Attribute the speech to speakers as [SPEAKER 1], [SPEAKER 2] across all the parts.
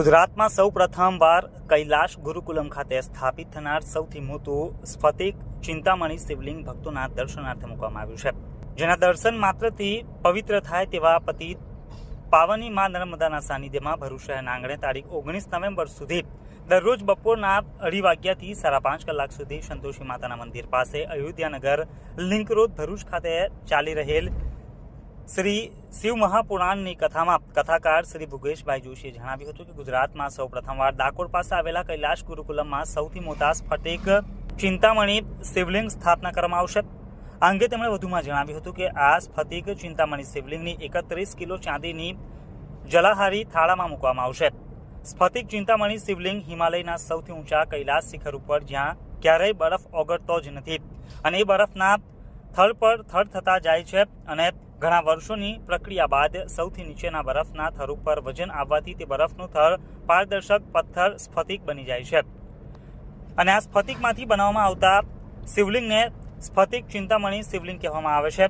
[SPEAKER 1] ગુજરાતમાં સૌ પ્રથમવાર કૈલાશ ગુરુકુલમ ખાતે સ્થાપિત થનાર સૌથી મોટું સ્ફટિક ચિંતામણી શિવલિંગ ભક્તોના દર્શનાર્થે મૂકવામાં આવ્યું છે. જેના દર્શન માત્રથી પવિત્ર થાય તેવા પતિ પાવની માં નર્મદાના સાનિધ્યમાં ભરૂચ શહેરના આંગણે તારીખ ઓગણીસ નવેમ્બર સુધી દરરોજ બપોરના અઢી વાગ્યાથી સાડા પાંચ કલાક સુધી સંતોષી માતાના મંદિર પાસે અયોધ્યાનગર લિંક રોડ ભરૂચ ખાતે ચાલી રહેલ શ્રી શિવ મહાપુરાણની કથામાં કથાકાર શ્રી ભુગેશભાઈ જોશીએ જણાવ્યું હતું કે ગુજરાતમાં સૌ પ્રથમવાર ડાકોર પાસે આવેલા કૈલાશ ગુરુકુલમમાં સૌથી મોટા સ્ફટિક ચિંતામણી શિવલિંગ સ્થાપના કરવામાં આવશે. આ અંગે તેમણે વધુમાં જણાવ્યું હતું કે આ સ્ફટિક ચિંતામણી શિવલિંગની એકત્રીસ કિલો ચાંદીની જલાહારી થાળામાં મૂકવામાં આવશે. સ્ફટિક ચિંતામણી શિવલિંગ હિમાલયના સૌથી ઊંચા કૈલાસ શિખર ઉપર જ્યાં ક્યારેય બરફ ઓગળતો જ નથી અને એ બરફના થર પર થળ થતા જાય છે અને ઘણા વર્ષોની પ્રક્રિયા બાદ સૌથી નીચેના બરફના થર ઉપર વજન આવવાથી તે બરફનું થર પારદર્શક પથ્થર સ્ફટિક બની જાય છે. અને આ સ્ફટિકમાંથી બનાવવામાં આવતા શિવલિંગને સ્ફટિક ચિંતામણી શિવલિંગ કહેવામાં આવે છે.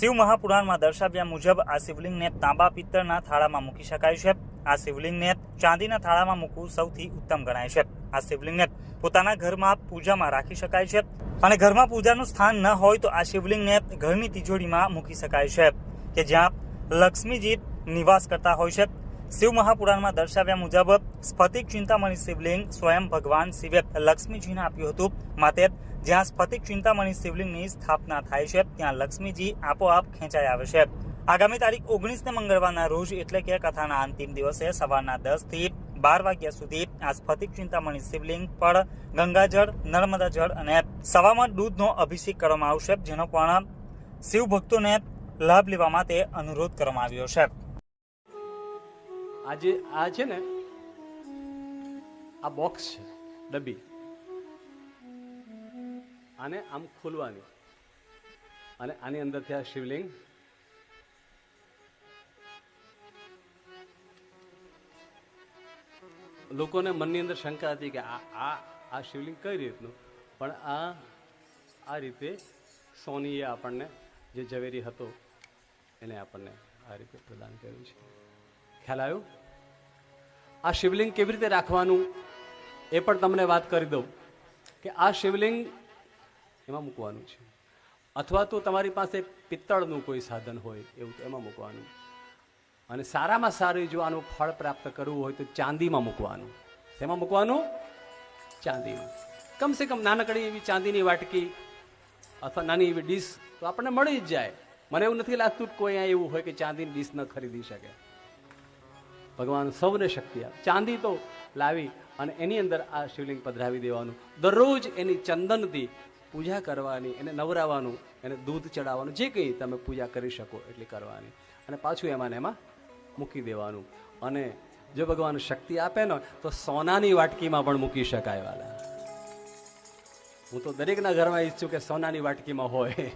[SPEAKER 1] શિવ મહાપુરાણમાં દર્શાવ્યા મુજબ આ શિવલિંગને તાંબા પિત્તળના થાળામાં મૂકી શકાય છે. આ શિવલિંગને ચાંદીના થાળામાં મૂકવું સૌથી ઉત્તમ ગણાય છે. આ શિવલિંગને પોતાના ઘરમાં પૂજામાં રાખી શકાય છે. અને ઘરમાં પૂજાનું સ્થાન ન હોય તો આ શિવલિંગને ઘરની તિજોરીમાં મૂકી શકાય છે. કે જ્યાં લક્ષ્મીજી નિવાસ કરતા હોય છે. શિવ મહાપુરાણમાં દર્શાવ્યા મુજબ, સ્ફટિક ચિંતામણી શિવલિંગ સ્વયં ભગવાન શિવે લક્ષ્મીજીને આપ્યું હતું. માટે જ્યાં સ્ફટિક ચિંતામણી શિવલિંગની સ્થાપના થાય છે, ત્યાં લક્ષ્મીજી આપોઆપ ખેંચાઈ આવે છે. આગામી તારીખ ઓગણીસને મંગળવારના રોજ, એટલે કે કથાના અંતિમ દિવસે સવારના દસથી બાર વાગ્યા સુધી આ સ્ફટિક ચિંતામણી શિવલિંગ પર ગંગાજળ, નર્મદા જળ અને સવામાં દૂધનો અભિષેક કરવામાં આવશે, જેનો પણ શિવ ભક્તોને લાભ લેવા માટે અનુરોધ કરવામાં આવ્યો છે.
[SPEAKER 2] આજે આ છે ને, આ બોક્સ છે, ડબ્બી. આને આમ ખોલવાની. અને આની અંદરથી આ શિવલિંગ. લોકોને મનની અંદર શંકા હતી કે આ આ આ શિવલિંગ કઈ રીતનું? પણ આ આ રીતે સોનીએ આપણને, જે ઝવેરી હતો, એને આપણને આ રીતે પ્રદાન કર્યું છે. ખ્યાલ આવ્યો? આ શિવલિંગ કેવી રીતે રાખવાનું એ પણ તમને વાત કરી દઉં કે આ શિવલિંગ એમાં મૂકવાનું છે. અથવા તો તમારી પાસે પિત્તળનું કોઈ સાધન હોય એવું તો એમાં મૂકવાનું. અને સારામાં સારું જો આનું ફળ પ્રાપ્ત કરવું હોય તો ચાંદીમાં મૂકવાનું. શેમાં મૂકવાનું? ચાંદીમાં. કમસે કમ નાનકડી એવી ચાંદીની વાટકી અથવા નાની એવી ડીશ તો આપણને મળી જ જાય. મને એવું નથી લાગતું કોઈ અહીંયા એવું હોય કે ચાંદીની ડીશ ન ખરીદી શકે. ભગવાન સૌને શક્તિ આપે. ચાંદી તો લાવી અને એની અંદર આ શિવલિંગ પધરાવી દેવાનું. દરરોજ એની ચંદનથી પૂજા કરવાની, એને નવરાવાનું, એને દૂધ ચડાવવાનું, જે કંઈ તમે પૂજા કરી શકો એટલી કરવાની. અને પાછું એમાં ને એમાં મૂકી દેવાનું. અને જો ભગવાન શક્તિ આપે ને, તો સોનાની વાટકીમાં પણ મૂકી શકાય વાલા. હું તો દરેકના ઘરમાં ઈચ્છું કે સોનાની વાટકીમાં હોય.